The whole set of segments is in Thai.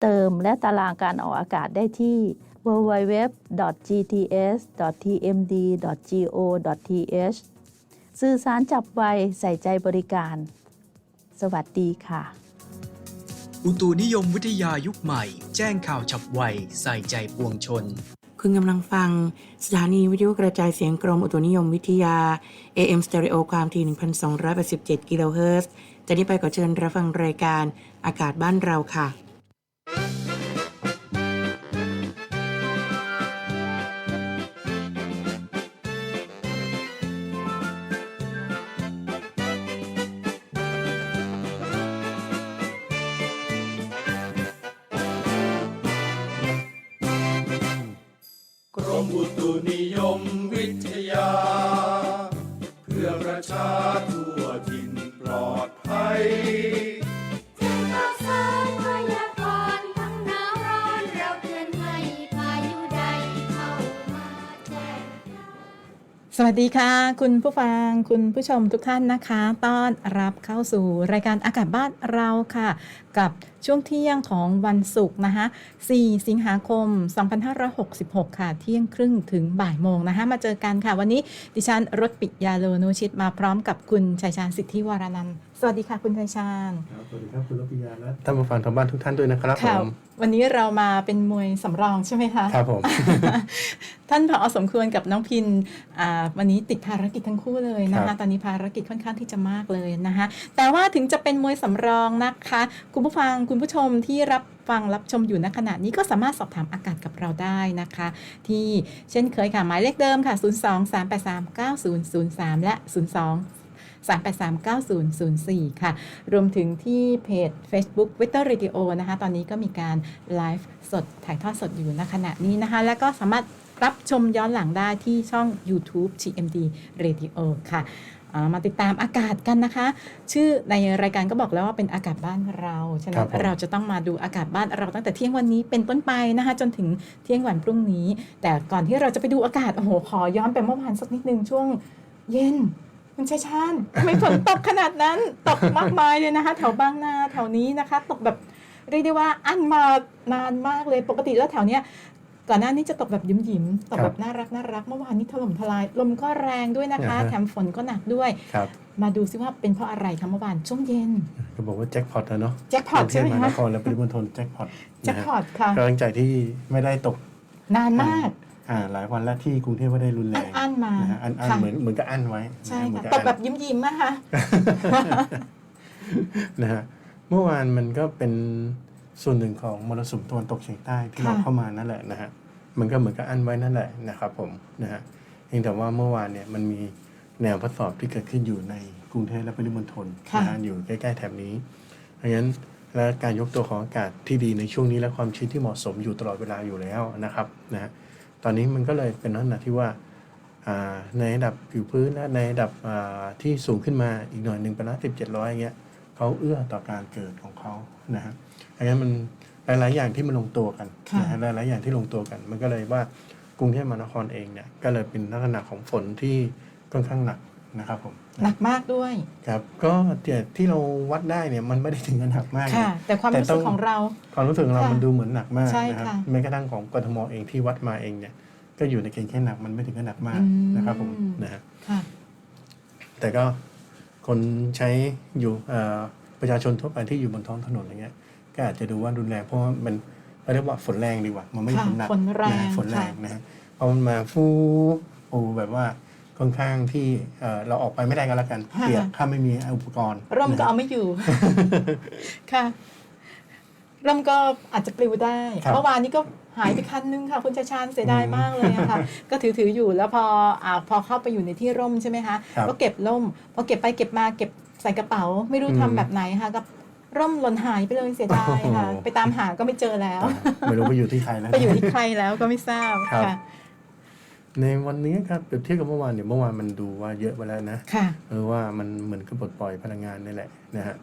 เติมและตารางการออกอากาศได้ที่ www.gts.tmd.go.th สื่อสารจับไวใส่ใจบริการ สวัสดีค่ะ อุตุนิยมวิทยายุคใหม่ แจ้งข่าวฉับไวใส่ใจปวงชน คุณกำลังฟัง สถานีวิทยุกระจายเสียงกรมอุตุนิยมวิทยา AM Stereo ความถี่1,287กิโลเฮิรตซ์จะนี้ไปขอเชิญรับฟังรายการอากาศบ้านเราค่ะ อุตุนิยมวิท วัสดีค่ะ คุณผู้ฟังคุณผู้ชมทุกท่านนะคะ ต้อนรับเข้าสู่รายการอากาศบ้านเราค่ะ กับช่วงเที่ยงของวันศุกร์นะคะ 4 สิงหาคม 2566 ค่ะ เที่ยงครึ่งถึงบ่ายโมงนะคะ มาเจอกันค่ะ วันนี้ดิฉันรถปิยาโลนุชิตมาพร้อมกับคุณชัยชาญสิทธิวรนันท์ สวัสดีค่ะคุณชัยชาญครับสวัสดีครับคุณรพิยาและท่านผู้ฟังทางบ้านทุกท่านด้วยนะครับค่ะผมวันนี้เรามาเป็นมวยสำรองใช่ไหมคะครับผม ท่านผอสมควรกับน้องพินอ่าวันนี้ติดภารกิจทั้งคู่เลยนะครัคะบ ตอนนี้ภารกิจค่อนข้างที่จะมากเลยนะคะแต่ว่าถึงจะเป็นมวยสำรองนะคะ คุณผู้ฟังคุณผู้ชมที่รับฟังรับชมอยู่ณขณะนี้ก็สามารถสอบถามอากาศกับเราได้นะคะ ที่เช่นเคยค่ะหมายเลขเดิมค่ะ 02 383 9003 และ 02 3839004 ค่ะ รวมถึงที่เพจ Facebook w i t t e r Radio นะคะ ตอนนี้ก็มีการไลฟ์สดถ่ายทอดสดอยู่ณขณะนี้นะคะ แล้วก็สามารถรับชมย้อนหลังได้ที่ช่อง YouTube GMD Radio ค่ะอ่ามาติดตามอากาศกันนะคะ ชื่อในรายการก็บอกแล้วว่าเป็นอากาศบ้านเราฉะนั้ครันบผมเราจะต้องมาดูอากาศบ้านเราตั้งแต่เที่ยงวันนี้เป็นต้นไปนะคะ จนถึงเที่ยงวันพรุ่งนี้ แต่ก่อนที่เราจะไปดูอากาศโอ้โหขอย้อนไปเมื่อวานสักนิดนึงช่วงเย็น คุณชัยชาญทำไมฝนตกขนาดนั้น ตกมากมายเลยนะคะ แถวบางนาแถวนี้นะคะ ตกแบบเรียกได้ว่าอั้นมานานมากเลยปกติแล้วแถวเนี้ยก่อนหน้านี้จะตกแบบยิ้มยิ้มๆตกแบบน่ารักน่ารักเมื่อวานนี้ถล่มทลายลมก็แรงด้วยนะคะอ่าฮะแถมฝนก็หนักด้วยครับมาดูซิว่าเป็นเพราะอะไรคะเมื่อวานช่วงเย็นก็บอกว่าแจ็คพอตแล้วเนาะแจ็คพอตใช่ไหมกรุงเทพคะนครและปริมณฑลแจ็คพอตแจ็คพอตค่ะกำลังใจที่ไม่ได้ตกนานมาก อ่าหลายวันแล้วที่กรุงเทพไม่ได้รุนแรอันงอั้นมานะฮะอันอันค่ะ เหมือนเหมือนกับอันไว้ใช่นเหมือค่ะนตกักแบบยิ้มยิ้มๆนะคะ นะฮะเมื่อวานมันก็เป็นส่วนหนึ่งของมรสุมตะวันตกเฉียงใต้ที่ค่ะ เราเข้ามานั่นแหละนะฮะมันก็เหมือนกับอันไว้นั่นแหละนะครับผมนะฮะเพียงแต่ว่าเมื่อวานเนี่ยมันมีแนวพัดสอบที่เกิดขึ้นอยู่ในกรุงเทพและปริมณฑลค่ะนะฮะอยู่ใกล้ๆแถบนี้เพราะฉะนั้นและการยกตัวของอากาศที่ดีในช่วงนี้และความชื้นที่เหมาะสมอยู่ตลอดเวลาอยู่แล้วนะครับนะฮะ ตอนนี้มันก็เลยเป็นลักษณะที่ว่าอ่าในระดับผิวพื้นและในระดับอ่าที่สูงขึ้นมาอีกหน่อยหนึ่งเป็นละสิบเจ็ดร้อยอย่างเงี้ยเขาเอื้อต่อการเกิดของเขานะฮะเพราะฉะนั้นมันหลายๆอย่างที่มันลงตัวกันค่ะนะฮะหลายๆอย่างที่ลงตัวกัน มันก็เลยว่ากรุงเทพมหานครเองเนี่ยก็เลยเป็นลักษณะของฝนที่ค่อนข้างหนัก นะครับผมหนักมากด้วย ครับก็แต่ที่เราวัดได้เนี่ยมันไม่ได้ถึงกับหนักมากค่ะนะแต่ความแต่รู้ต้สึอกงของเรา ความรู้สึกของเราค่ะมันดูเหมือนหนักมากใช่นะครับค่ะแม้กระทั่งของกทมเองที่วัดมาเองเนี่ย ก็อยู่ในเกณฑ์แค่หนักมันไม่ถึงกับหนักมากอืมนะครับผมนะฮะค่ะแต่ก็คนใช้อยู่เอ่อประชาชนทั่วไปที่อยู่บนท้องถนนอย่างเงี้ย ก็อาจจะดูว่ารุนแรงเพราะว่ามันเขาเรียกว่าฝนแรงดีกว่า มันไม่ใช่ค่ะฝนหนักฝนแรงะฮะฝนแรงค่ะนะฮะพอมันมาฟูโอ้แบบว่า ค่อนข้างที่เอ่อเราออกไปไม่ได้ก็แล้วกันเปียกถ้าไม่มีอุปกรณ์ร่มก็นะฮะเอาไม่อยู่ ค่ะร่มก็อาจจะปลิวได้ครับเมื่อวานนี้ก็หายไปคันนึงค่ะ คุณชาชาญเสียดายอืมมากเลยอะค่ะ ก็ถือถืออยู่แล้วพออ่าพอเข้าไปอยู่ในที่ร่มใช่ไหมคะครับ ก็เก็บร่มพอเก็บไปเก็บมาเก็บใส่กระเป๋า ไม่รู้อืมทำแบบไหนค่ะกับร่มหล่นหายไปเลยเสียดายค่ะ โอ้โห ไปตามหาก็ไม่เจอแล้ว ไม่รู้ไปอยู่ที่ใครแล้วไปอยู่ที่ใครแล้วก็ไม่ทราบครับ ค่ะ ในวันนี้ครับเปรียบเทียบกับเมื่อวานเนี่ยเมื่อวานมันดูว่าเยอะไปแล้วนะค่ะ เออว่ามันเหมือนกับปลดปล่อยพลังงานนี่แหละนะฮะ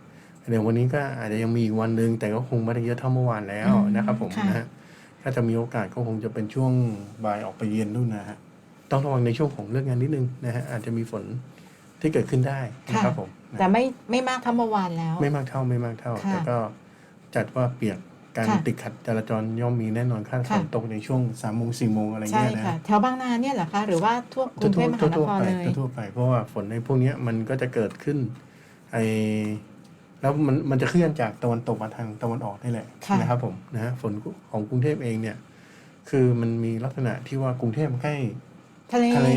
เดี๋ยววันนี้ก็อาจจะยังมีอีกวันหนึ่งแต่ก็คงไม่ได้เยอะเท่าเมื่อวานแล้วอืมนะครับ ผมค่ะ นะฮะถ้าจะมีโอกาสก็คงจะเป็นช่วงบ่ายออกไปเย็นนู่นนะฮะต้องระวังในช่วงของเลิกงานนิดนึงนะฮะอาจจะมีฝนที่เกิดขึ้นได้นะครับผมนะ แต่ไม่ไม่มากเท่าเมื่อวานแล้ว ไม่มากเท่าไม่มากเท่า ค่ะ แต่ก็จัดว่าเปียก การค่ะ ติดขัดจราจรย่อมมีแน่นอนขั้นฝค่ะนตกในช่วงสามโมงสี่โมงอะไรใช่เงี้ยนะค่ะ แถวบางนาเนี่ยเหรอคะหรือว่าทั่วกรุงเทพมหานทั่วครๆไปเลย ทั่วๆไป เพราะว่าฝนในพวกเนี้ยมันก็จะเกิดขึ้นไอแล้วมันมันจะเคลื่อนจากตะวันตกมาทางตะวันออกนี่แหละค่ะ นะครับผมนะฮะฝนของกรุงเทพเองเนี่ย คือมันมีลักษณะที่ว่ากรุงเทพใกล้ ทะเลทะเล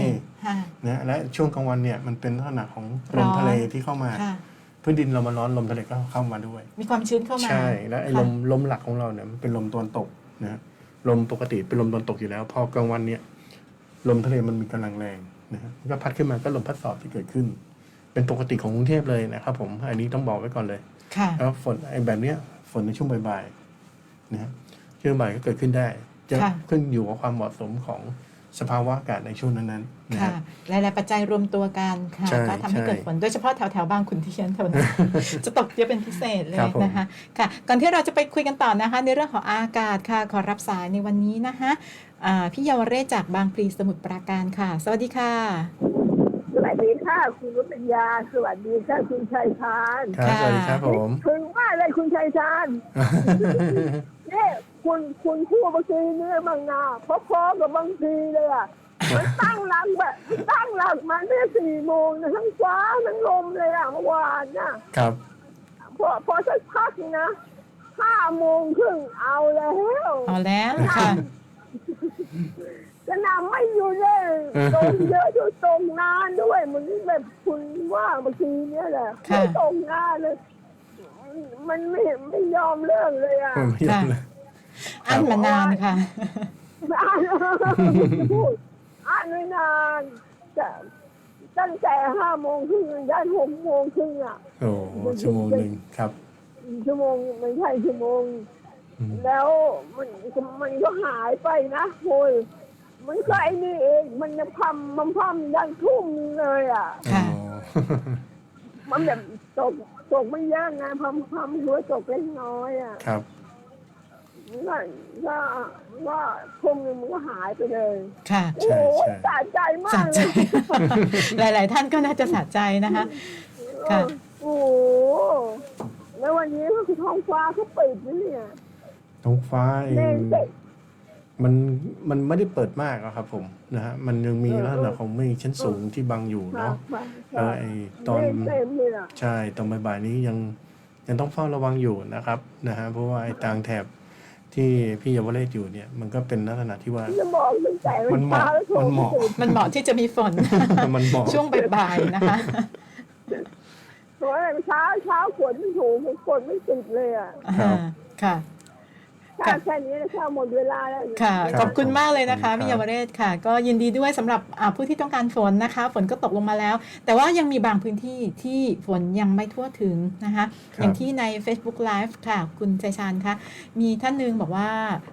ค่ะ นะและช่วงกลางวันเนี่ยมันเป็นลักษณะของลร้มอน ทะเลที่เข้ามา ค่ะ พื้นดินเรามาร้อนลมทะเลก็เข้ามาด้วย มีความชื้นเข้ามา ใช่ แล้วไอ้ค่ะลมลมหลักของเราเนี่ยมันเป็นลมตะวันตกนะฮะลมปกติเป็นลมตะวันตกอยู่แล้ว พอกลางวันเนี่ยลมทะเลมันมีกำลังแรงนะฮะมันก็พัดขึ้นมาก็ลมพัดสอบที่เกิดขึ้น เป็นปกติของกรุงเทพเลยนะครับผมอันนี้ต้องบอกไว้ก่อนเลยค่ะแล้วฝนไอ้แบบเนี้ยฝนในช่วงบ่ายๆนะฮะช่วงบ่ายก็เกิดขึ้นได้ จะค่ะขึ้นอยู่กับความเหมาะสมของ สภาวะอากาศในช่วงนั้นๆนะค่ะฮะหลายๆปัจจัยรวมตัวกันค่ะใช่ก็ทำให้ใช่เกิดฝนโดยเฉพาะแถวแถวๆบางขุนเทียนแถวนั้น จะตกเยอะเป็นพิเศษเลยครับผม นะคะค่ะก่อนที่เราจะไปคุยกันต่อนะคะ ในเรื่องของอากาศค่ะ ขอรับสายในวันนี้นะคะอ่าพี่เยาวเรศจากบางพลีสมุทรปราการค่ะ สวัสดีค่ะ สวัสดีค่ะคุณรุปัญญาสวัสดีค่ะคุณชัยชาญครับสวัสดีครับผม ถึงว่าอะไรคุณชัยชาญเนี่ย คุณคุณพูดเมื่อกี้เนี่ยบางนาพอๆกับบางทีเลยอะมันตั้งหลักแบบตั้งหลักมาเนี่ยสี่โมงนะทั้งฟ้าทั้งลมเลยอะเมื่อวานน่ะครับ พอพอสักพักนะห้าโมงครึ่งเอาแล้วเอาแล้วค่ะจะนำไม่อยู่เลยตรงเยอะอยู่ตรงนานด้วยเหมือนแบบคุณว่าเมื่อกี้เนี่ยแหละค่ะไม่ตรงนานเลย มันไม่ไม่ยอมเลิกเลยอะผมไม่ย อมเลยอันมานานค่ะอ่านพูดอ่านไม่นานจะตั้งแต่ห้าโมงครึ่งยันหกโมงครึ่งอะโอ้โหชั่วโมงหนึ่งครับ ชั่วโมงไม่ใช่ชั่วโมงอืมแล้วมันมันก็หายไปนะโอ้ยมันก็ไอ้นี่เองมันจะพัมมันพัมยันทุ่มเลยอะค่ะอ๋อมันแบบตกตกไม่เยอะไงพัมพัมหัวตกเล็กน้อยอะครับ ก็ก็ก็ทุ่มหนึงมันก็หายไปเลยค่ะ โอ้โหใช่ สะใจมาสะกใจ เลย หลาย ๆ ท่านก็น่าจะสะใจนะคะ ค่ะ โอ้โหแล้ววันนี้ก็คือท้องฟ้าเขาปิดนะเนี่ยท้องฟ้าเอเมงฆเต็มมันมันไม่ได้เปิดมากอะครับผมนะฮะมันยังมีเออ ลักษณะของเมฆชั้นสูงที่บังอยู่เนาะค่ะแล้วไอ้ตอนเมฆเต็มเลยอะใช่ตอนบ่ายๆนี้ยังยังต้องเฝ้าระวังอยู่นะครับนะฮะเพราะว่าไอ้ต่างแถบ ที่พี่เยาวเรศอยู่เนี่ยมันก็เป็นลักษณะที่ว่า จะบอกตั้งแต่มันเหมาะเช้าแล้วโทรมันเหมาะติดมันเหมาะที่จะมีฝน มันเหมาะ ช่วงบ่ายๆนะคะโทรอะไรเช้าเช้าฝนไม่ถูกฝนไม่ติดเลยอะครับ อ่าค่ะ ถ้าแค่นี้นะข้าหมดเวลาแล้วค่ะครับขอบคุณมากเลยนะคะครับพี่เยาวเรศค่ะ ก็ยินดีด้วยสำหรับอ่าผู้ที่ต้องการฝนนะคะ ฝนก็ตกลงมาแล้ว แต่ว่ายังมีบางพื้นที่ที่ฝนยังไม่ทั่วถึงนะคะ อย่างที่ใน Facebook Live ค่ะ คุณชัยชาญคะมีท่านหนึงบอกว่า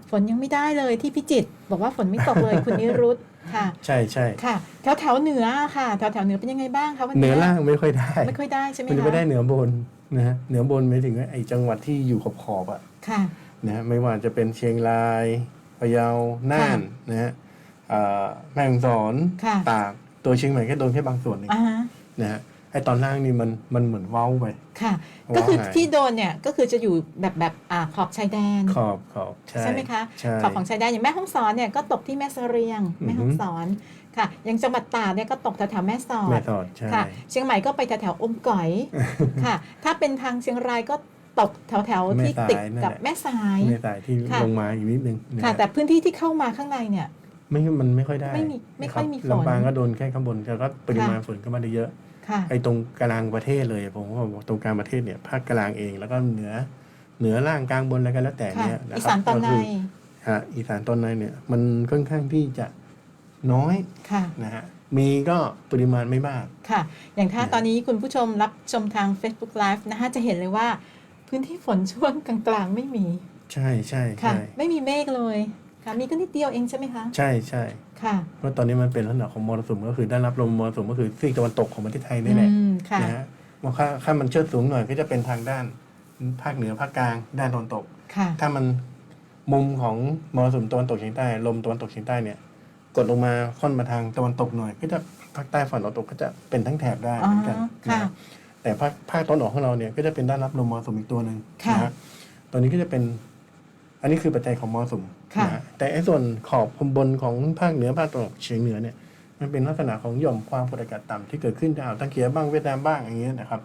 ฝนยังไม่ได้เลยที่พิจิตรบอกว่าฝนไม่ตกเลยคุณนิรุตค่ะใช่ใช่ค่ะแถวแถวๆเหนือค่ะแถวแถวๆเหนือเป็นยังไงบ้างคะวันเหนืนี้อล่างไม่ค่อยได้ ไม่ค่อยได้ใช่ไหมมันจะคะไม่ได้เหนือบนนะฮะเหนือบนหมายถึงว่าไอ้จังหวัดที่อยู่ขอบขอบๆอะค่ะ นะฮะไม่ว่าจะเป็นเชียงรายพะเยาน่านนะฮะอ่าแม่ฮ่องสอนค่ะ ตากตัวเชียงใหม่แค่โดนแค่บางส่วนเองอ่าฮะนะฮะไอ้ตอนล่างนี่มันมันเหมือนเว้าไป ค่ะว่าก็คือไงที่โดนเนี่ยก็คือจะอยู่แบบแบบอ่าขอบชายแดน ขอบขอบใช่ ใช่ไหมคะใช่ขอบของชายแดนอย่างแม่ฮ่องสอนเนี่ยก็ตกที่แม่เสเรียงอือฮึแม่ฮ่องสอนค่ะอย่างจังหวัดตากเนี่ยก็ตกแถวๆแม่สอแม่ดสอดใช่ ค่ะ เชียงใหม่ก็ไปแถวๆอมก๋อยค่ะ ถ้าเป็นทางเชียงรายก็ ตกแถวๆที่ติดกับแม่สายแม่สายที่ค่ะลงมาอีกนิดนึงนะค่ะฮะแต่พื้นที่ที่เข้ามาข้างในเนี่ยไม่มันไม่ค่อยได้ ไม่มีไม่ค่อยมีฝนลำปางก็โดนแค่ข้างบนแต่ก็ปริมาณค่ะฝนก็ไม่ได้เยอะค่ะไอ้ตรงกลางประเทศเลยผมว่าตรงกลางประเทศเนี่ยภาคกลางเองแล้วก็เหนือเหนือล่างกลางบนอะไรกันแล้วแต่ค่ะเนี่ยะอีครับสานตอนในก็คืฮะอีสานตอนในเนี่ยมันค่อนข้างที่จะน้อยค่ะนะฮะมีก็ปริมาณไม่มากค่ะ อย่างถ้านะตอนนี้คุณผู้ชมรับชมทาง Facebook Live นะคะจะเห็นเลยว่า พื้นที่ฝนช่วงกลางๆไม่มีใช่ใช่ค่ะ ใช่ไม่มีเมฆเลยค่ะมีก็นิดเดียวเองใช่ไหมคะใช่ใช่ค่ะเพราะตอนนี้มันเป็นลักษณะของมรสุมก็คือได้รับลมมรสุมก็คือซีกตะวันตกของประเทศไทยนี่แหละอืมค่ะ นะฮะว่าค่าค่ามันเชิดสูงหน่อยก็จะเป็นทางด้านภาคเหนือภาคกลางด้านตะวันตก ค่ะ ถ้ามันมุมของมรสุมตะวันตกเฉียงใต้ ลมตะวันตกเฉียงใต้เนี่ย กดลงมาค่อนมาทางตะวันตกหน่อย ก็จะภาคใต้ฝั่งตะวันตกก็จะเป็นทั้งแถบได้เหมือนกันอ๋อค่ะนะฮะ แต่ภาคภาคตะวันออกของเราเนี่ยก็จะเป็นด้านรับลมมรสุมอีกตัวหนึ่งค่ะนะฮะตอนนี้ก็จะเป็น อันนี้คือปัจจัยของมรสุมค่ะ นะฮะแต่ไอ้ส่วนขอบบนของภาคเหนือภาคตะวันออกเฉียงเหนือเนี่ยมันเป็นลักษณะของหย่อมความกดอากาศต่ำที่เกิดขึ้นจากอ่าวตังเกียบ้างเวียดนามบ้างอย่างเงี้ยนะครับ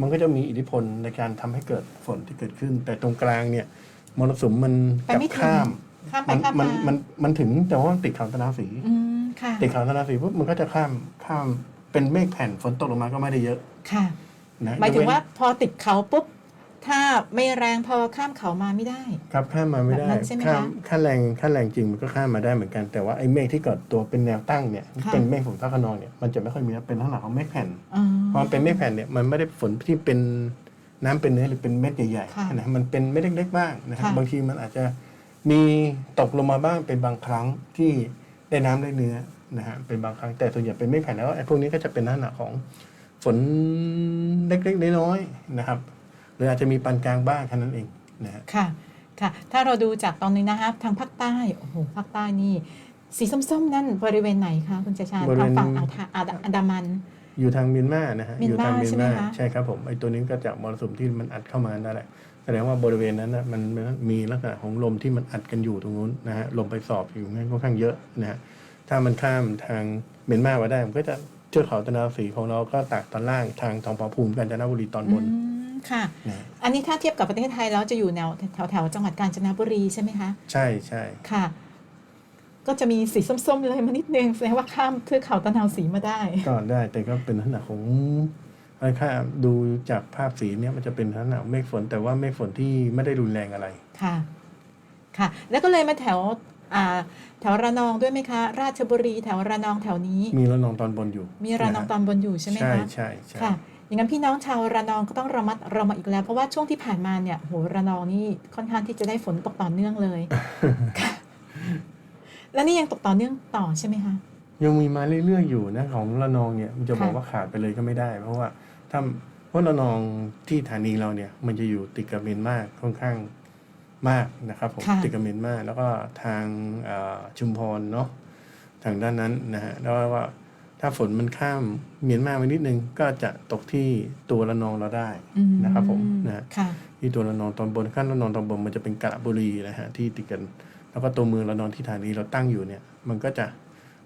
มันก็จะมีอิทธิพลในการทำให้เกิดฝนที่เกิดขึ้น แต่ตรงกลางเนี่ยมรสุมมันไปกลับไม่ถึง ข้าม ข้ามไปมันข้ามมันมามันมันถึงแต่ว่ามันติดเขาตะนาวสี อืมค่ะติดเขาตะนาวสีปุ๊บมันก็จะข้ามข้ามเป็นเมฆแผ่นฝนตกลงมาก็ไม่ได้เยอะ ค่ะ นะหมายถึงกเนว่าพอติดเขาปุ๊บ ถ้าไม่แรงพอข้ามเขามาไม่ได้ ครับข้ามมาไม่ได้แบบนั้นใช่ไหมคะข้ามค่าแรงค่าแรงจริงมันก็ข้ามมาได้เหมือนกันแต่ว่าไอ้เมฆที่เกิดตัวเป็นแนวตั้งเนี่ยค่ะ เป็นเมฆฝนฟ้าขนองเนี่ยมันจะไม่ค่อยมีนะเป็นลักษณะของเมฆแผ่น อ๋อ พอมันเป็นเมฆแผ่นเนี่ยมันไม่ได้ฝนที่เป็นน้ำเป็นเนื้อหรือเป็นเม็ดใหญ่ค่ะๆนะมันเป็นเม็ดเล็กๆบ้างนะครับค่ะบางทีมันอาจจะมีตกลงมาบ้างเป็นบางครั้งที่ได้น้ำได้เนื้อนะฮะเป็นบางครั้งแต่ส่วนใหญ่เป็นเมฆแผ่นแล้วไอ้พวกนี้ก็จะเป็นลักษณะของ ฝนเล็กๆน้อยๆนะครับ หรืออาจจะมีปานกลางบ้างแค่นั้นเองนะฮะค่ะ ค่ะ ถ้าเราดูจากตอนนี้นะคะทางภาคใต้ โอ้โห ภาคใต้นี่ สีส้มๆ นั่นบริเวณไหนคะคุณชาชาญบริเวทางณฝั่งอ่าวไทยอ่าวอันดามัน อยู่ทางเมียนมานะฮะเมียนอยู่ทางมาเมียใช่นไหมมาคะ ใช่ครับผมไอ้ตัวนี้ก็จากมรสุมที่มันอัดเข้ามานั่นแหละแสดงว่าบริเวณนั้นนะมันมันมีลักษณะของลมที่มันอัดกันอยู่ตรงนู้นนะฮะลมไปสอบอยู่งั้นค่อนข้างเยอะนะฮะถ้ามันข้ามทางเมียนมามาได้มันก็จะ เทือกเขาตะนาวสีของเราก็ตากตอนล่างทางทองผาภูมิกาญจนบุรีตอนบน อืมค่ะนะฮะอันนี้ถ้าเทียบกับประเทศไทยแล้วจะอยู่แนวแถวแถวๆจังหวัดกาญจนบุรีใช่ไหมคะ ใช่ใช่ค่ะ ก็จะมีสีส้มๆเลยมานิดนึงแสดงว่าข้ามเทือกเขาตะนาวสีมาได้ ก็ได้แต่ก็เป็นลักษณะของอะไรค่าดูจากภาพสีเนี่ยมันจะเป็นลักษณะเมฆฝนแต่ว่าเมฆฝนที่ไม่ได้รุนแรงอะไร ค่ะ ค่ะ แล้วก็เลยมาแถว อ่าแถวระนองด้วยไหมคะ ราชบุรีแถวระนองแถวนี้ มีระนองตอนบนอยู่มีระนองตอนบนอยู่ใช่ไหมใช่คะใช่ใช่ค่ะอย่างนั้นพี่น้องชาวระนองก็ต้องระมัดระวังอีกแล้ว เพราะว่าช่วงที่ผ่านมาเนี่ยโหระนองนี่ค่อนข้างที่จะได้ฝนตกต่อเนื่องเลยค่ะแล้วนี่ยังตกต่อเนื่องต่อใช่ไหมคะยังมีมาเรื่อยๆอยู่นะของระนองเนี่ยมันจะบอกค่ะว่าขาดไปเลยก็ไม่ได้ เพราะว่าถ้าเพราะระนองที่ฐานีเราเนี่ย มันจะอยู่ติดกับเมียนมาค่อนข้าง มากนะครับผมค่ะติดกับเมียนมาแล้วก็ทางเอ่อชุมพรเนาะทางด้านนั้นนะฮะแล้วว่าถ้าฝนมันข้ามเมียนมาไปนิดนึงก็จะตกที่ตัวระนองเราได้อืมนะครับผมนะฮะค่ะที่ตัวระนองตอนบนขั้นระนองตอนบนมันจะเป็นกระบุรีนะฮะที่ติดกัน แล้วก็ตัวเมืองระนองที่ฐานีเราตั้งอยู่เนี่ย มันก็จะ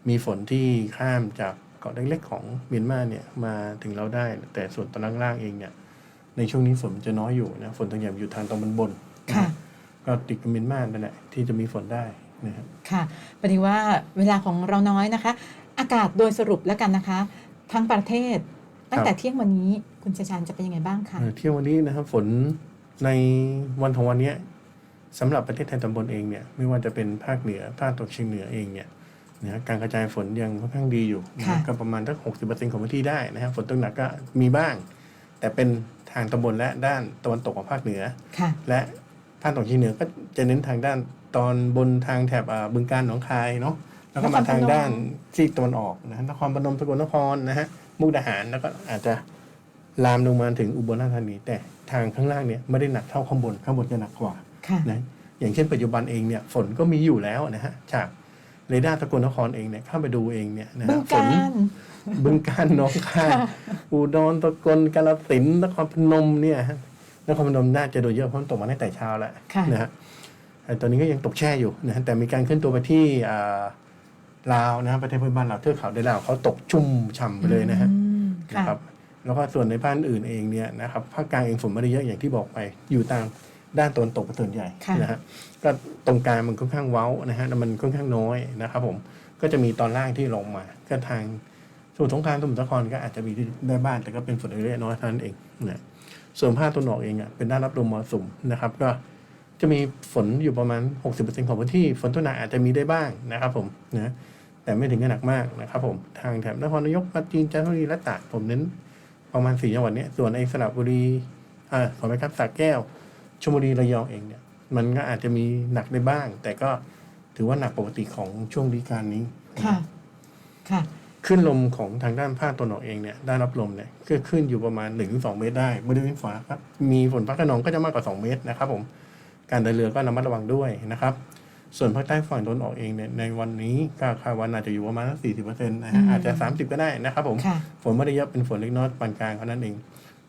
มีฝนที่ข้ามจากเกาะเล็กๆของเมียนมาเนี่ยมาถึงเราได้ แต่ส่วนตอนล่างๆเองเนี่ยในช่วงนี้ฝนจะน้อยอยู่นะฝนตกอย่างอยู่ทางตอนบนบนๆค่ะนะ ก็ติดกับเมียนมานั่นแหละที่จะมีฝนได้นะครับค่ะพอดีว่าเวลาของเราน้อยนะคะ อากาศโดยสรุปแล้วกันนะคะ ทั้งประเทศ ตั้งแต่เที่ยงวันนี้คุณชาชานจะเป็นยังไงบ้างคะเอ่อเที่ยววันนี้นะครับฝนในวันของวันเนี้ยสำหรับประเทศไทยตอนบนเองเนี่ยไม่ว่าจะเป็นภาคเหนือภาคตะวันออกเฉียงเหนือเองเนี่ยนะฮะการกระจายฝนยังค่อนข้างดีอยู่นะฮะค่ะก็ประมาณสักหกสิบเปอร์เซ็นต์ของพื้นที่ได้นะครับฝนตกหนักก็มีบ้าง แต่เป็นทางตอนบนและด้านตะวันตกของภาคเหนือ ค่ะ และ ภาคตะวันออกเฉียงเหนือก็จะเน้นทางด้านตอนบนทางแถบอ่าบึงการหนองคายเนาะแล้วก็มานครพนม ทางด้านซีกตะวันออกนะฮะนครพนมสกลนครนะฮะมุกดาหารแล้วก็อาจจะลามลงมาถึงอุบลราชธานี แต่ทางข้างล่างเนี่ยไม่ได้หนักเท่าข้างบนข้างบนจะหนักกว่า ค่ะ นะอย่างเช่นปัจจุบันเองเนี่ยฝนก็มีอยู่แล้วนะฮะจากเรดาร์สกลนครเองเนี่ยเข้าไปดูเองเนี่ยนะบึฮะงฝกานร บึงการหนองคายค่ะอุดรตะกลกาฬสินธุ์นครพนมเนี่ยฮะ นครพนมน่าจะโดนเยอะเพราะมันตกมาตั้งแต่เช้าแล้วค่ะนะฮะไอ้ตอนนี้ก็ยังตกแช่อยู่นะฮะแต่มีการเคลื่อนตัวไปที่อ่าลาวนะฮะประเทศเพื่อนบ้านเราวเทือกเขาได้ลาวเขาตกชุ่มฉ่ำไปเลยนะฮะอืมนะค่ะครับแล้วก็ส่วนในภาคอื่นเองเนี่ยนะครับภาคกลางเองฝนไม่ได้เยอะอย่างที่บอกไปอยู่ตามด้านตะวันตกเป็นส่วนใหญ่ค่ะนะฮะก็ตรงกลางมันค่อนข้างเว้านะฮะแล้วมันค่อนข้างน้อยนะครับผมก็จะมีตอนล่างที่ลงมา ก็ทางสมุทรสงครามสมุทรสาครก็อาจจะมีได้บ้างแต่ก็เป็นฝนเล็กๆน้อยๆเท่านั้นเองนะ ส่วนภาคตะวันออกเองอะเป็นด้านรับลมมรสุมนะครับ ก็จะมีฝนอยู่ประมาณ 60%ของพื้นที่ ฝนตกหนักอาจจะมีได้บ้างนะครับ ผมนะแต่ไม่ถึงกับหนักมากนะครับ ผมทางแถบนครนายกปราจีนจันทบุรีและตราดผมเน้นประมาณสี่จังหวัดเนี้ยส่วนไอ้สระบุรีอ่าขอไปครับสระแก้วชลบุรีระยองเองเนี่ย มันก็อาจจะมีหนักได้บ้าง แต่ก็ถือว่าหนักปกติของช่วงฤดูกาลนี้ค่ะ ค่ะ ขึ้นลมของทางด้านภาคตะวันออกเองเนี่ยด้านรับลมเนี่ยก็ขึ้นอยู่ประมาณ1นถึงสเมตรได้บริเวณฝาครับมีฝนฟ้าขนองก็จะมากกว่า 2 เมตรนะครับผมการเดินเรือก็ระมัดระวังด้วยนะครับ ส่วนภาคใต้ฝั่งตะวันออกเองเนี่ยในวันนี้ก็คาดว่าน่าจะอยู่ประมาณสี่สิบเปอร์เซ็นต์นะฮะอืมอาจจะ30ก็ได้นะครับผมค่ะฝนไม่ได้เยอะเป็นฝนเล็กน้อยปานกลางเท่านั้นเอง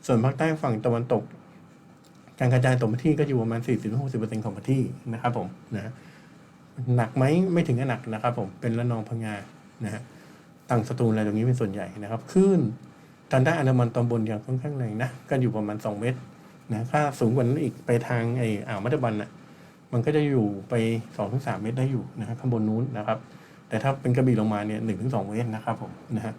ส่วนภาคใต้ฝั่งตะวันตก การกระจายตัวพื้นที่ก็อยู่ประมาณ40-60%ของพื้นที่นะครับผมนะฮะหนักไหมไม่ถึงกับหนักนะครับผมเป็นระนองพังงานะฮะ ตั้งสตูลอะไรตรงนี้เป็นส่วนใหญ่นะครับคลื่นทางด้านอันดามันตอนบนยังค่อนข้างแรงนะก็อยู่ประมาณ 2 เมตรนะถ้าสูงกว่านั้นอีกไปทางไอ้อ่าวมัตตบันน่ะมันก็จะอยู่ไป2-3เมตรได้อยู่นะฮะข้างบนนู้นนะครับ แต่ถ้าเป็นกระบี่ลงมาเนี่ยหนึ่งถึงสองเมตรนะครับผมนะฮะ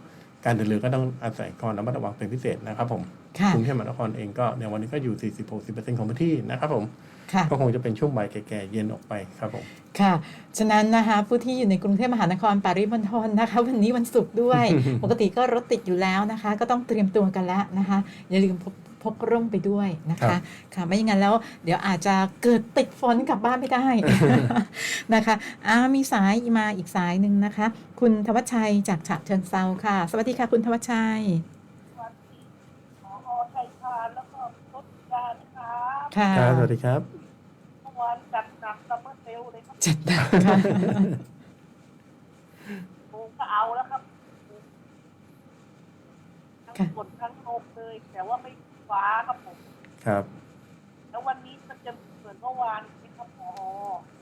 การเดินเรือก็ต้องอาศัยก่อนระมัดระวังเป็นพิเศษนะครับผมค่ะกรุงเทพมหานครเองก็ในวันนี้ก็อยู่ 40-60%ของพื้นที่นะครับผมค่ะ ก็คงจะเป็นช่วงบ่ายแก่ๆเย็นออกไปครับผมค่ะ ฉะนั้นนะคะผู้ที่อยู่ในกรุงเทพมหานครปริมณฑลนะคะ วันนี้วันศุกร์ด้วย ปกติก็รถติดอยู่แล้วนะคะ ก็ต้องเตรียมตัวกันแล้วนะคะ อย่าลืมพกพกร่มไปด้วยนะครัคะบค่ะไม่อย่างนั้นแล้วเดี๋ยวอาจจะเกิดติดฝนกลับบ้านไม่ได้นะคะอ่ามีสายมาอีกสายหนึ่งนะคะ คุณธวัชชัยจากฉะเชิงเซาค่ะ สวัสดีค่ะ คุณธวัชชัยขอชัยชาญแล้วก็รถยานะครับค่ะครับสวัสดีครับเมื่อ วานจัดหนักซัมเมอร์เซลเลยครับจัดหนักค่ะผมก็เอาแล้วครับทั้งค่ะฝนทั้งลมเลย แต่ว่าไม่ฟ้าครับผม ครับ แล้ววันนี้มันจะเหมือนเมื่อวานไหมครับพอ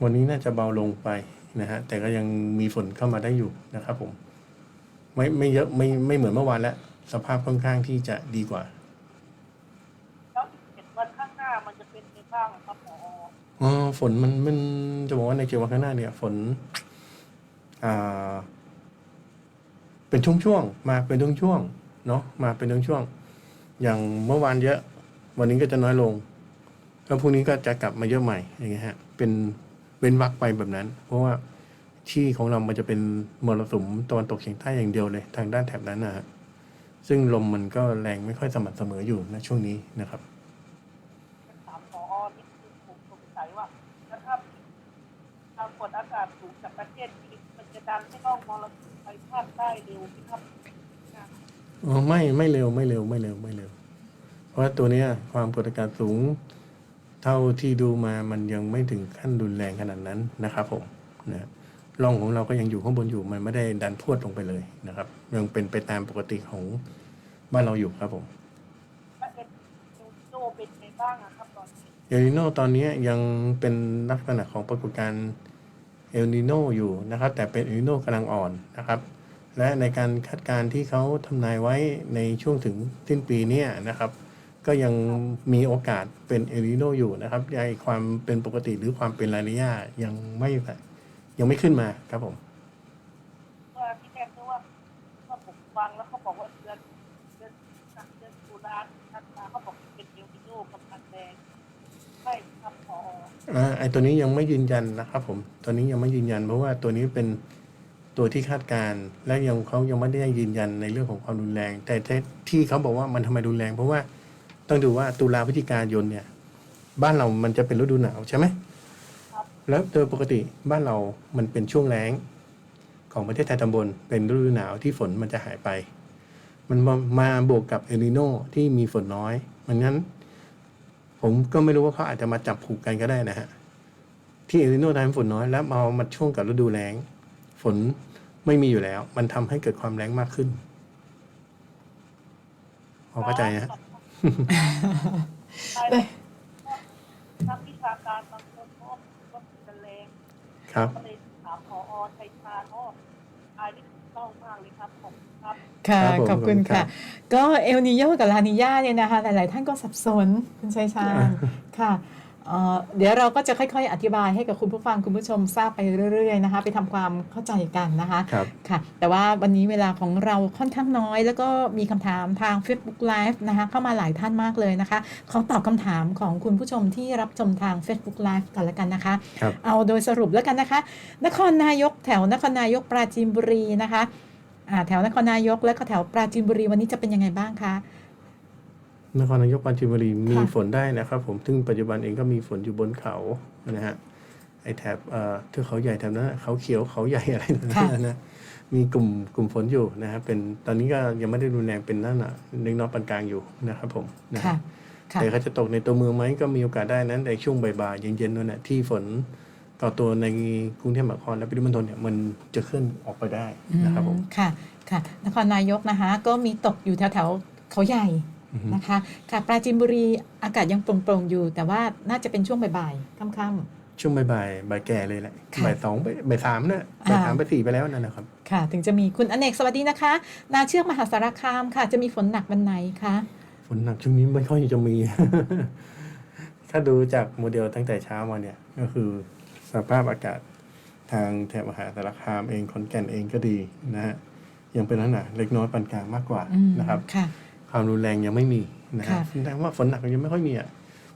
วันนี้น่าจะเบาลงไปนะฮะแต่ก็ยังมีฝนเข้ามาได้อยู่นะครับผม ไม่ไม่เยอะไม่ไม่เหมือนเมื่อวานแล้วสภาพค่อนข้างที่จะดีกว่า แล้วอีกเจ็ดวันข้างหน้ามันจะเป็นในบ้างครับพอ ออฝนมันมันจะบอกว่าในเจ็ดวันข้างหน้าเนี่ย ฝน อ่า เป็นช่วงๆมาเป็นช่วงๆเนาะมาเป็นช่วงๆอย่างเมื่อวานเยอะ วันนี้ก็จะน้อยลง แล้วพรุ่งนี้ก็จะกลับมาเยอะใหม่อย่างเงี้ยฮะ เป็นเว้นวักไปแบบนั้น เพราะว่าที่ของเรามันจะเป็นมรสุมตะวันตกเฉียงใต้อย่างเดียวเลย ทางด้านแถบนั้นนะฮะซึ่งลมมันก็แรงไม่ค่อยสม่ำเสมออยู่ในช่วงนี้นะครับ ถามพอนิดนึงผมสงสัยว่าแล้วถ้าความกดอากาศสูงจาก ประเทศจีนมันจะดันให้ร่องมรสุมไปภาคใต้เร็วไหมครับอ๋อไม่ไม่เร็วไม่เร็วไม่เร็วไม่เร็ว เพราะว่าตัวเนี้ยความกดอากาศสูง เท่าที่ดูมามันยังไม่ถึงขั้นรุนแรงขนาดนั้นนะครับผมนะร่องของเราก็ยังอยู่ข้างบนอยู่มันไม่ได้ดันพรวดลงไปเลยนะครับ ยังเป็นไปตามปกติของบ้านเราอยู่ครับผมและเอ็นนิวโซเป็นไงบ้างอะครับตอนนี้เอลนิโนตอนนี้ยังเป็นลักษณะของปรากฏการณ์ เอลนิโนอยู่นะครับ แต่เป็นเอลนิโนกำลังอ่อนนะครับ และในการคาดการณ์ที่เขาทำนายไว้ในช่วงถึงสิ้นปีนี้นะครับ ก็ยังมีโอกาสเป็นเอลนิโนอยู่นะครับไอความเป็นปกติหรือความเป็นลานิญายังไม่ยังไม่ขึ้นมาครับผมว่าที่แกนึกว่าว่าผมฟังแล้วเขาบอกว่าเดือนเดือนเดือนตุลาธันวาเขาบอกเป็นเอลนิโนกำลังแรง ออ่าไอตัวนี้ยังไม่ยืนยันนะครับผมตัวนี้ยังไม่ยืนยัน เพราะว่าตัวนี้เป็นตัวที่คาดการณ์และยังเขายังไม่ได้ยืนยันในเรื่องของความรุนแรง แต่ที่ที่เขาบอกว่ามันทำไมรุนแรง เพราะว่าต้องดูว่าตุลาพฤศจิกายนเนี่ย บ้านเรามันจะเป็นฤดูหนาวใช่ไหมแล้วโดยปกติบ้านเรามันเป็นช่วงแล้งของประเทศไทยตำบลเป็นฤดูหนาวที่ฝนมันจะหายไป มันมามาบวกกับเอลนิโนที่มีฝนน้อยมันงั้น ผมก็ไม่รู้ว่าเขาอาจจะมาจับผูกกันก็ได้นะฮะ ที่เอลิโนทำฝนน้อยแล้วมามาช่วงกับฤดูแล้ง ฝนไม่มีอยู่แล้ว มันทำให้เกิดความแล้งมากขึ้นพอเข้าใจนะฮะนักวิชาการบางคนก็ก็จะแรงครับก็เลยถามพอชัยชาญอ๋ออายนี่ถูก ต้องมากเลยครับผมครับ ค่ะ ครับผมขอบคุณขอบคุณครัค่ะบก็เอลนิโยกับลานิญาเนี่ยนะคะ หลาย ๆ ท่านก็สับสนคุณชัยชาญค่ะ เอ่อเดี๋ยวเราก็จะค่อยๆ อธิบายให้กับคุณผู้ฟังคุณผู้ชมทราบไปเรื่อยๆนะคะ ไปทำความเข้าใจกันนะคะครับค่ะแต่ว่าวันนี้เวลาของเราค่อนข้างน้อย แล้วก็มีคำถามทาง Facebook Live นะคะเข้ามาหลายท่านมากเลยนะคะ ขอตอบคำถามของคุณผู้ชมที่รับชมทาง Facebook Live กันแล้วกันนะคะครับเอาโดยสรุปแล้วกันนะคะ นครนายกแถวนครนายกปราจีนบุรีนะคะอ่าแถวนครนายกและก็แถวปราจีนบุรีวันนี้จะเป็นยังไงบ้างคะ นครนายกปราจีนบุรีมีค่ะฝนได้นะครับ ผมซึ่งปัจจุบันเองก็มีฝนอยู่บนเขานะฮะไอแถบเอ่อเทือกเขาใหญ่แถบนั้นเขาเขียวเขาใหญ่อะไรนั่นค่ะนะมีกลุ่มกลุ่มฝนอยู่นะฮะเป็นตอนนี้ก็ยังไม่ได้รุนแรงเป็นนั่นอะเล็กน้อยปานกลางอยู่นะครับผมนะฮะค่ะค่ะแต่เขาจะตกในตัวเมืองไหมก็มีโอกาสได้นั้นในช่วงบ่ายๆเย็นๆนั่นแหละที่ฝนก่อตัวในกรุงเทพมหานครและปริมณฑลเนี่ยมันจะเคลื่อนออกไปได้นะครับผมอืมค่ะค่ะนครนายกนะคะ ก็มีตกอยู่แถวแถวๆเขาใหญ่อือฮึ นะคะค่ะปราจีนบุรีอากาศยังโปร่งๆอยู่ แต่ว่าน่าจะเป็นช่วงบ่ายๆค่ำช่วงบ่ายๆบ่ายแก่เลยแหละค่ะบ่ายสองบ่ายบ่ายสามเนี่ยบ่ายสามบ่ายสี่ไปแล้วนั่นนะครับๆค่ะ ถึงจะมีคุณอเนกสวัสดีนะคะ นาเชือกมหาสารคามค่ะ จะมีฝนหนักวันไหนคะฝนหนักช่วงนี้ไม่ค่อยจะมี ถ้าดูจากโมเดลตั้งแต่เช้ามาเนี่ย ก็คือสภาพอากาศทางแถบมหาสารคามเองขอนแก่นเองก็ดีนะฮะยังเป็นลักษณะเล็กน้อยปานกลางมากกว่าอืมนะครับค่ะ ความรุนแรงยังไม่มีนะฮะค่ะแสดงว่าฝนหนักยังไม่ค่อยมีอะ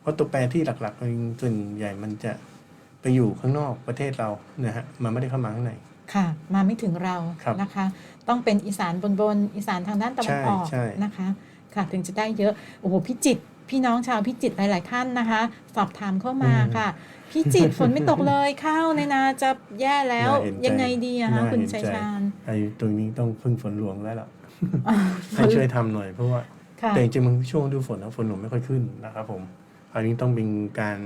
เพราะตัวแปรที่หลักๆเองส่วนใหญ่มันจะไปอยู่ข้างนอกประเทศเรานะฮะมันไม่ได้เข้ามาข้างในค่ะ มาไม่ถึงเราครับนะคะ ต้องเป็นอีสานบนบนๆอีสานทางด้านตะวันออกใช่ใช่นะคะ ค่ะ ถึงจะได้เยอะโอ้โหพิจิตรพี่น้องชาวพิจิตรหลาย ๆ ท่านนะคะ สอบถามเข้ามาค่ะพิจิตรฝนไม่ตกเลยข้าวในนาจะแย่แล้วน่าเห็นใจยังไงดีอะคะน่าคุณเห็นชัยใจชาญไอ้ตรงนี้ต้องพึ่งฝนหลวงแล้วล่ะอ่า ให้ช่วยทำหน่อยเพราะว่าค่ะแต่จริงๆมันช่วงฤดูฝนนะฝนหลวงไม่ค่อยขึ้นนะครับ ผมอันนี้ต้องเป็นการ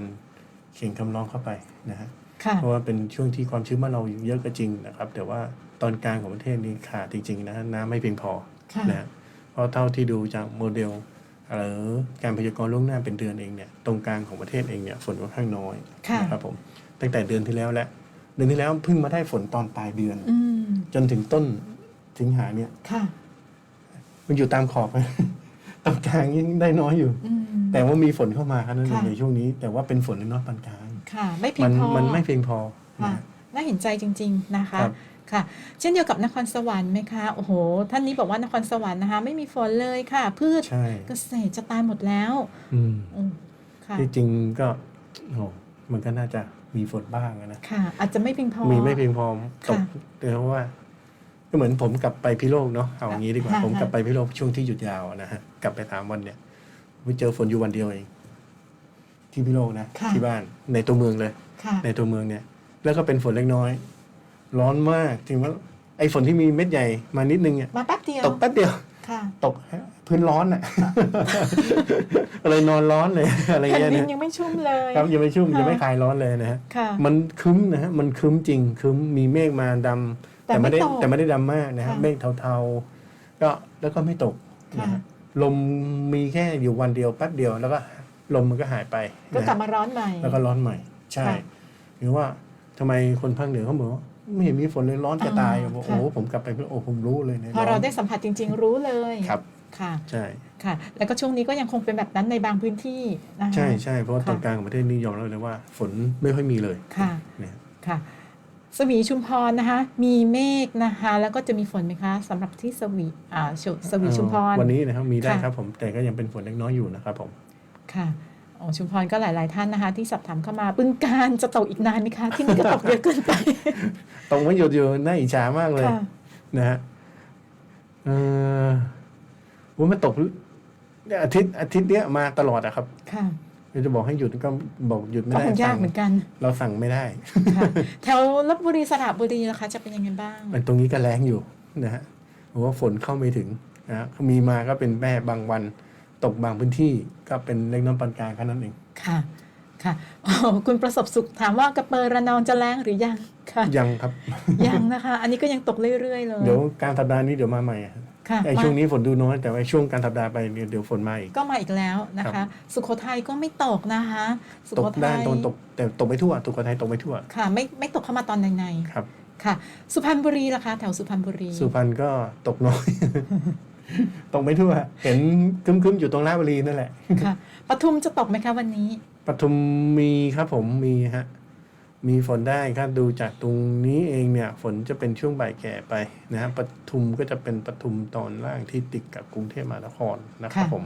เขียนคำร้องเข้าไปนะฮะค่ะเพราะว่าเป็นช่วงที่ความชื้นบ้านเราเยอะก็จริงนะครับ แต่ว่าตอนกลางของประเทศนี้ขาดจริงๆนะฮะน้ำไม่เพียงพอค่ะนะฮะเพราะเท่าที่ดูจากโมเดลหรือการพยากรณ์ล่วงหน้าเป็นเดือนเองเนี่ยตรงกลางของประเทศเองเนี่ยฝนค่อนข้างน้อยค่ะนะครับผมตั้งแต่เดือนที่แล้วและเดือนที่แล้วเพิ่งมาได้ฝนตอนปลายเดือนอืมจนถึงต้นสิงหาเนี่ยค่ะ มันอยู่ตามขอบตรงกลางยังได้น้อยอยู่อืมแต่ว่ามีฝนเข้ามาครับนั่นเองค่ะในช่วงนี้ แต่ว่าเป็นฝนเล็กน้อยปานกลางค่ะไม่เพียมังนพอมันไม่เพียงพอค่ะนะน่าเห็นใจจริง ๆนะคะครับค่ะเช่นเดียวกับนครสวรรค์ไหมคะโอ้โห ท่านนี้บอกว่านครสวรรค์นะคะ ไม่มีฝนเลยค่ะ พืชใช่เกษตรจะตายหมดแล้วอืมอืมค่ะที่จริงก็โอ้โหมันก็น่าจะมีฝนบ้างอะนะค่ะ อาจจะไม่เพียงพอมีไม่เพียงพอตกค่ะแต่ว่า ก็เหมือนผมกลับไปพิโลกเนาะเอาอย่างนี้ดีกว่าค่ะผมกลับค่ะไปพิโลกช่วงที่หยุดยาวอะนะฮะกลับไปสามวันเนี่ยไปเจอฝนอยู่วันเดียวเอง ที่พิโลกนะค่ะที่บ้านในตัวเมืองเลยค่ะในตัวเมืองเนี่ย แล้วก็เป็นฝนเล็กน้อย ร้อนมากถึงว่าไอ้ฝนที่มีเม็ดใหญ่มานิดนึงเนี่ยมาแป๊บเดียวตกแป๊บเดียวค่ะตกพื้นร้อนอะเลยนอนร้อนเลยอะไรแผ่นเงี้ยดินนะยังไม่ชุ่มเลยครับยังไม่ชุ่มค่ะยังไม่คลายร้อนเลยนะฮะค่ะมันครึ้มนะฮะมันครึ้มจริงครึ้มมีเมฆมาดำ แต่ไม่ไม่ได้ตกแต่ไม่ได้ดำมากนะฮะค่ะ เมฆเทาๆ ก็แล้วก็ไม่ตกนะค่ะ ฮะลมมีแค่อยู่วันเดียวแป๊บเดียวแล้วก็ลมมันก็หายไปก็นะกลับฮะมาร้อนใหม่ แล้วก็ร้อนใหม่ ใช่ค่ะหรือว่าทำไมคนภาคเหนือเขาบอกว่าไม่เห็นมีฝนเลยร้อนจะตายอ่าบอกค่ะ โอ้ผมกลับไปโอ้ผมรู้เลยเนี่ยพอเรานได้สัมผัสจริง ๆ รู้เลยครับ ค่ะใช่ ค่ะ แล้วก็ช่วงนี้ก็ยังคงเป็นแบบนั้นในบางพื้นที่นะคะ ใช่ใช่เพราะว่าค่ะ ตอนกลางของประเทศนี่ยอมรับเลยว่า ฝนไม่ค่อยมีเลยค่ะเนี่ยค่ะ สวีชุมพรนะคะ มีเมฆนะคะ แล้วก็จะมีฝนไหมคะสำหรับที่สวีอ่าชุสวีชุมพรวันนี้นะครับมีได้ค่ะครับผมแต่ก็ยังเป็นฝนเล็กน้อยอยู่นะครับผมค่ะโอ้ชุมพรก็หลาย ๆ ท่านนะคะ ที่สอบถามเข้ามาบึงการจะตกอีกนานไหมคะ ที่นี่ก็ตกเยอะเกินไปตรงไม่หยุดอยู่น่าอิจฉามากเลยค่ะนะฮะเออว่ามันตกเนี่ยอาทิตย์อาทิตย์เนี้ยมาตลอดอะครับ ค่ะ เราจะบอกให้หยุดก็บอกหยุดไม่ก็ได้คงยากสั่งเหมือนกันเราสั่งไม่ได้ ค่ะแถวลบบุรีสระบุรีนะคะ จะเป็นยังไงบ้าง มันตรงนี้ก็แรงอยู่นะฮะเพราะว่าฝนเข้าไม่ถึงนะฮะมีมาก็เป็นแม่บางวัน ตกบางพื้นที่ก็เป็นเล็กน้อยปานกลางแค่นั้นเอง ค่ะ ค่ะโอ้คุณประสบสุขถามว่ากระเปอร์ระนองจะแรงหรือยังค่ะยังครับ ยังนะคะ อันนี้ก็ยังตกเรื่อยๆเลย เดี๋ยวกลารสัปดาห์นี้เดี๋ยวมาใหม่อะ ค่ะไอ้มาช่วงนี้ฝนดูน้อยแต่ว่าช่วงกลารสัปดาห์ไปเนี่ยเดี๋ยวฝนมาอีก ก็มาอีกแล้วนะครัคะ บ สุโขทัยก็ไม่ตกนะคะสุตโขกทัด้านยตนตกแต่ตกไม่ทั่วตุกไทยตกไม่ทั่วค่ะ ไม่ไม่ตกเข้ามาตอนในครับ ๆค่ะ สุพรรณบุรีล่ะคะ แถวสุพรรณบุรีสุพรรณก็ตกน้อย ตกไม่ทั่ว เห็นครึ้มๆอยู่ตรงราชบุรีนั่นแหละค่ะปทุมจะตกไหมคะวันนี้ ปทุมมีครับผมมีฮะ มีฝนได้ครับดูจากตรงนี้เองเนี่ยฝนจะเป็นช่วงบ่ายแก่ไปนะฮะปทุมก็จะเป็นปทุมตอนล่างที่ติดกับกรุงเทพมหานครนะครับค่ะผม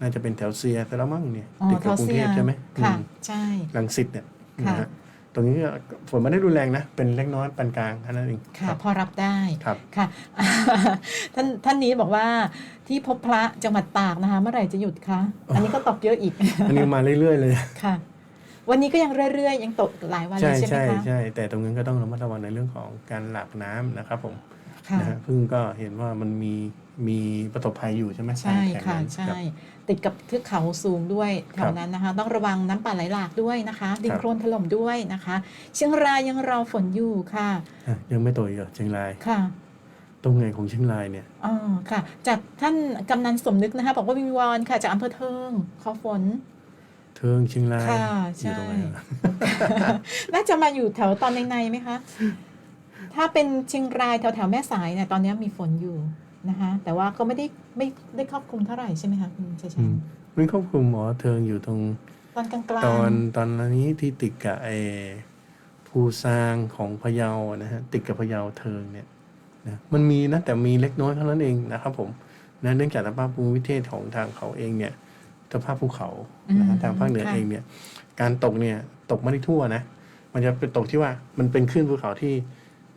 น่าจะเป็นแถวเซียแต่ละมั่งเนี่ยอ๋อติดกับกรุงเทพแถวเซียใช่ไหมค่ะอืมใช่ลังสิตเนี่ยค่ะนะฮะตรงนี้ก็ฝนไม่ได้รุนแรงนะ เป็นเล็กน้อยปานกลางแค่นั้นเองค่ะครับพอรับได้ครับค่ะท่านท่านนี้บอกว่าที่พบพระจังหวัดตากนะคะ เมื่อไหร่จะหยุดคะ อันนี้ก็ตกเยอะอีก อันนี้มาเรื่อยๆเลยค่ะ วันนี้ก็ยังเรื่อยๆ ยังตกหลายวันเลใช่ยใช่ไหมใช่คะใช่แต่ตรงนั้นก็ต้องระมัดระวังในเรื่องของการหลากน้ำนะครับผมค่ะนะฮะเพิ่งก็เห็นว่ามันมีมีประสบภัยอยู่ใช่ไหมใช่ทางแถบค่ะนั้นใช่ครับ ติดกับเทือกเขาสูงด้วยแถครัวบนั้นนะคะ ต้องระวังน้ำป่าไหลหลากด้วยนะคะ ดินครับ โคลนถล่มด้วยนะคะ เชียงรายยังรอฝนอยู่ค่ะอะยังไม่โตอีกเหรอเชียงราย ค่ะ ตรงไหนของเชียงรายเนี่ย อ๋อค่ะ จากท่านกำนันสมนึกนะคะ บอกว่าวิงวอนค่ะ จากอำเภอเทิงขอฝนเทิงเชียงรายค่ะอยู่ใช่ตรงไหนอะ น่าจะมาอยู่แถวตอนในในๆไหมคะ ถ้าเป็นเชียงรายแถวแถวๆแม่สายเนี่ยตอนนี้มีฝนอยู่นะคะ แต่ว่าก็ไม่ได้ไม่ได้ครอบคลุมเท่าไหร่ใช่ไหมคะคุณชัยอืชามญมันควบคุมหมอเทิงอยู่ตรง ตอนกลางๆตอนตอนนี้ที่ติดกับไอ้ภูซางของพะเยานะฮะติดกับพะเยาเทิงเนี่ยนะมันมีนะแต่มีเล็กน้อยเท่านั้นเองนะครับผมนะเนื่องจากสภาพภูมิประเทศของทางเขาเองเนี่ย สภาพภูเขานะฮะอืมทางภาคเหนือค่ะเองเนี่ย การตกเนี่ยตกไม่ได้ทั่วนะ มันจะเป็นตกที่ว่ามันเป็นขึ้นภูเขาที่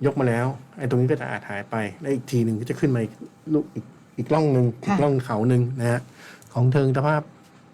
ยกมาแล้วไอ้ตรงนี้ก็จะอาจหายไปแล้วอีกทีหนึ่งก็จะขึ้นมาอีกลูกอีกอีกร่องหนึ่งอีกร่องเขาหนึ่งนะฮะของเทิงสภาพ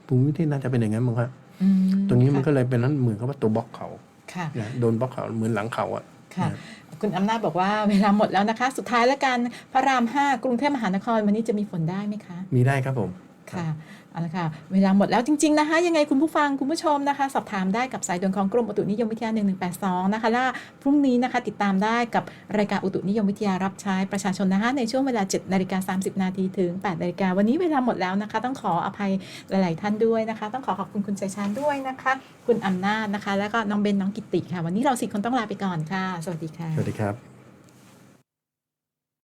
ภูมิประเทศน่าจะเป็นอย่างนั้นมั้งครับอืมตัวนี้มันค่ะก็เลยเป็นนั้นเหมือนกับว่าตัวบล็อกเขาค่ะนะโดนบล็อกเขาเหมือนหลังเขาอะค่ะนะคุณอำนาจบอกว่าเวลาหมดแล้วนะคะ สุดท้ายแล้วกันพระราม5กรุงเทพมหานครวันนี้จะมีฝนได้ไหมคะ มีได้ครับผม ค่ะเอาละค่ะ เวลาหมดแล้วจริง ๆ นะคะ ยังไงคุณผู้ฟังคุณผู้ชมนะคะ สอบถามได้กับสายด่วนของกรมอุตุนิยมวิทยา 1182 นะคะและพรุ่งนี้นะคะติดตามได้กับรายการอุตุนิยมวิทยารับใช้ประชาชนนะคะในช่วงเวลา 7นาฬิกา30 นาทีถึง8นาฬิกาวันนี้เวลาหมดแล้วนะคะ ต้องขออภัยหลาย ๆ ท่านด้วยนะคะ ต้องขอขอบคุณคุณชัยชาญด้วยนะคะ คุณอำนาจนะคะ แล้วก็น้องเบนน้องกิติค่ะ วันนี้เราสี่คนต้องลาไปก่อนค่ะ สวัสดีค่ะสวัสดีครับ